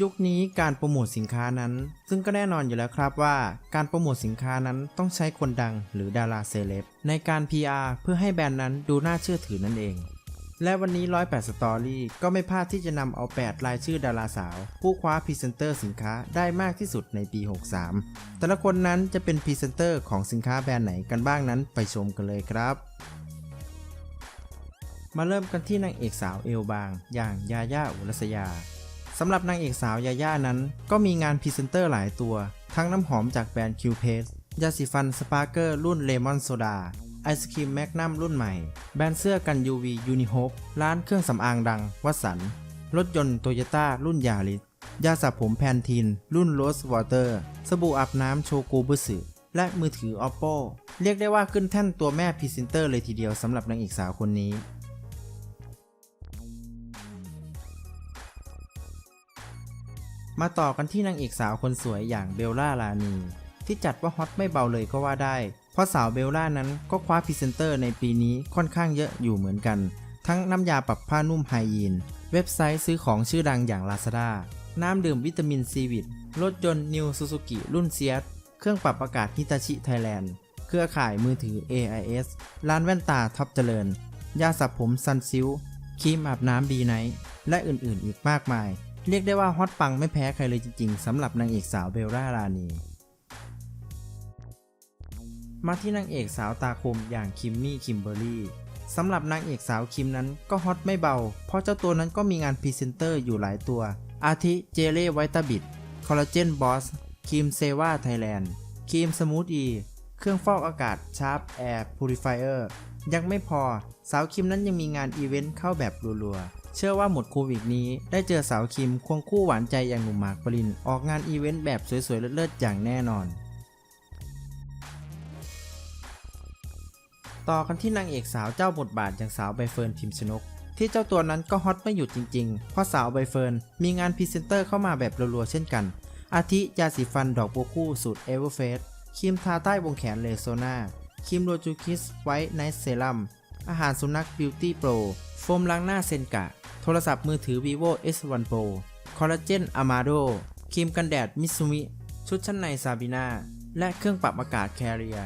ยุคนี้การโปรโมทสินค้านั้น ซึ่งก็แน่นอนอยู่แล้วครับว่า การโปรโมทสินค้านั้นต้องใช้คนดังหรือดาราเซเลบในการ PR เพื่อให้แบรนด์นั้นดูน่าเชื่อถือนั่นเอง และวันนี้ 108 สตอรี่ก็ไม่พลาดที่จะนำเอา 8 รายชื่อดาราสาว ผู้คว้าพรีเซนเตอร์สินค้าได้มากที่สุดในปี 63 แต่ละคนนั้นจะเป็นพรีเซนเตอร์ของสินค้าแบรนด์ไหนกันบ้างนั้นไปชมกันเลยครับมาเริ่มกันที่นางเอกสาวเอลบาง อย่างยาย่าอุรัสยา สำหรับนางเอกสาวยาย่านั้น ก็มีงานพรีเซนเตอร์หลายตัว ทั้งน้ำหอมจากแบรนด์คิวเพสยาสีฟันสปาร์เกอร์รุ่นเลมอนโซดาไอศครีมแมกนัมรุ่นใหม่ แบรนด์เสื้อกัน UV ยูนิโฮปร้านเครื่องสำอางดังวัสันรถยนต์โตโยต้ารุ่นยาริสยาสระผมแพนทีนรุ่นโรสวอเตอร์สบู่อาบน้ำโชกุบุสึและมือถือ Oppo เรียกได้ว่าขึ้นแท่นตัวแม่พรีเซนเตอร์เลยทีเดียวสำหรับนางเอกสาวคนนี้ มาต่อกันที่นางเอกสาวคนสวยอย่างเบลล่าลานีที่จัดว่าฮอตไม่เบาเลยก็ว่าได้ เพราะสาวเบลล่านั้นก็คว้าพรีเซนเตอร์ในปีนี้ค่อนข้างเยอะอยู่เหมือนกัน ทั้งน้ำยาปรับผ้านุ่มไฮยีน เว็บไซต์ซื้อของชื่อดังอย่าง Lazada น้ำดื่มวิตามินซีวิตรถยนต์นิวซูซูกิรุ่นเซียสเครื่องปรับอากาศฮิตาชิไทยแลนด์เครือข่ายมือถือ AIS ร้านแว่นตาท็อปเจริญ ยาสระผมซันซิลครีมอาบน้ำบีไนท์และอื่นๆ อีกมากมาย เรียกได้ว่าฮอตปังไม่แพ้ใครเลยจริงๆสำหรับนางเอกสาวเบลล่ารานี มาที่นางเอกสาวตาคมอย่างคิมมี่คิมเบอร์รี่สำหรับนางเอกสาวคิมนั้นก็ฮอตไม่เบา เพราะเจ้าตัวนั้นก็มีงานพรีเซนเตอร์อยู่หลายตัว อาทิเจเล่ไวตาบิดคอลลาเจนบอสครีมเซวาไทยแลนด์ครีมสมูทอีเครื่องฟอกอากาศชาร์ปแอร์พูริฟายเออร์ยังไม่พอสาวคิมนั้นยังมีงานอีเวนต์เข้าแบบรัวๆ เชื่อว่าหมดโควิดนี้ได้เจอสาวคิมควงคู่หวานใจอย่างหนุ่มหมากปรินออกงานอีเวนต์แบบสวยๆเลิศๆอย่างแน่นอน ต่อกันที่นางเอกสาวเจ้าบทบาทอย่างสาวใบเฟิร์นพิมชนก ที่เจ้าตัวนั้นก็ฮอตไม่หยุดจริงๆ เพราะสาวใบเฟิร์นมีงานพรีเซนเตอร์เข้ามาแบบรัวๆเช่นกัน อาทิยาสีฟันดอกบัวคู่สูตรเอเวอร์เฟสครีมทาใต้วงแขนเลโซนาครีมโรจูคิสไวท์ไนท์เซรั่มอาหารสุนัขบิวตี้โปร โฟมล้างหน้าเซนกะ โทรศัพท์มือถือ vivo S1 Pro คอลลาเจนอามาโดครีมกันแดดมิซูมิชุดชั้นในซาบินาและเครื่องปรับอากาศแคริเอ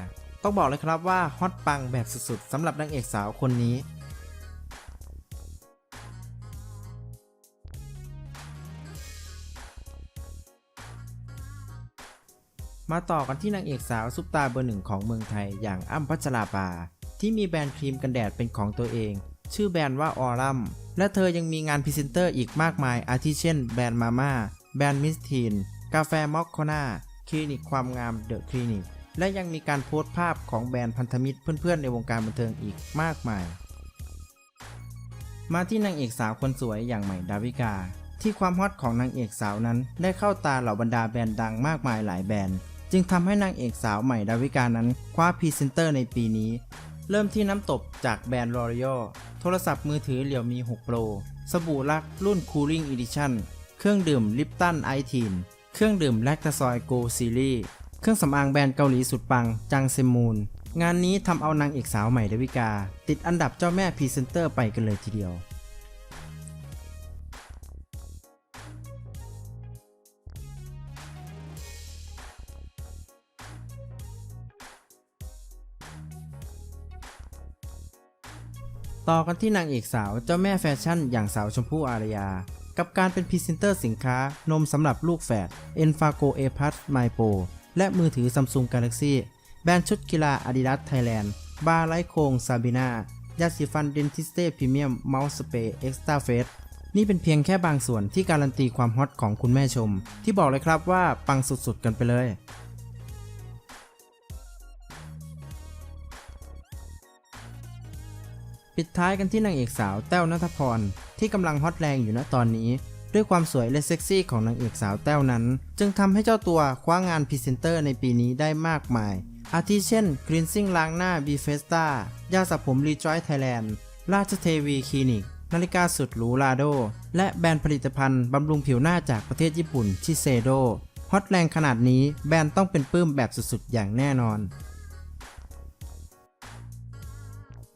ต้องบอกเลยครับว่าฮอตปังแบบสุดๆสำหรับนางเอกสาวคนนี้มาต่อกันที่นางเอกสาวซุปตาเบอร์หนึ่งของเมืองไทยอย่างอ้ำพัชราภาที่มีแบรนด์ครีมกันแดดเป็นของตัวเอง ชื่อแบรนด์ว่าออรัมและเธอยังมีงานพรีเซนเตอร์อีกมากมาย อาทิเช่น แบรนด์มาม่า แบรนด์มิสทีน กาแฟมอคโคนาคลินิกความงามเดอะคลินิก และยังมีการโพสต์ภาพของแบรนด์พันธมิตรเพื่อนๆ ในวงการบันเทิงอีกมากมาย มาที่นางเอกสาวคนสวยอย่างใหม่ดาวิกา ที่ความฮอตของนางเอกสาวนั้นได้เข้าตาเหล่าบรรดาแบรนด์ดังมากมายหลายแบรนด์ จึงทำให้นางเอกสาวใหม่ดาวิกานั้นคว้าพรีเซนเตอร์ในปีนี้ เริ่มที่น้ำตบจากแบรนด์ L'Oreal โทรศัพท์มือถือเหลี่ยวมี 6 Pro สบู่ลักรุ่น Cooling Edition เครื่องดื่มลิปตันไอทีนเครื่องดื่มแลคตาซอยโกซีรีส์เครื่องสำอางแบรนด์เกาหลีสุดปัง จังเซมูน งานนี้ทำเอานางเอกสาวใหม่ดาวิกา ติดอันดับเจ้าแม่พรีเซนเตอร์ไปกันเลยทีเดียว ต่อกันที่นางเอกสาวเจ้าแม่แฟชั่นอย่างสาวชมพู่อารยา กับการเป็นพรีเซนเตอร์สินค้านมสำหรับลูกแฝด Enfaco A Plus My Pro และมือถือ Samsung Galaxy แบรนด์ชุดกีฬา Adidas Thailand บาร์ไลโคงซาบินายาสีฟันเดนทิสเต้พรีเมียมเมาส์สเปรย์เอ็กซ์ตาเฟสนี่เป็นเพียงแค่บางส่วนที่การันตีความฮอตของคุณแม่ชม ที่บอกเลยครับว่าปังสุดๆกันไปเลย ปิดท้ายกันที่นางเอกสาวแต้วนัทพร ที่กำลังฮอตแรงอยู่ณตอนนี้ ด้วยความสวยและเซ็กซี่ของนางเอกสาวแต้วนั้น จึงทำให้เจ้าตัวคว้างานพรีเซนเตอร์ในปีนี้ได้มากมาย อาทิเช่นกรีนซิ่งล้างหน้าบีเฟสตายาสระผมรีจอยไทยแลนด์ราชเทวีคลินิก นาฬิกาสุดหรูลาโด และแบรนด์ผลิตภัณฑ์บำรุงผิวหน้าจากประเทศญี่ปุ่นชิเซโดฮอตแรงขนาดนี้แบรนด์ต้องเป็นปื้มแบบสุดๆอย่างแน่นอน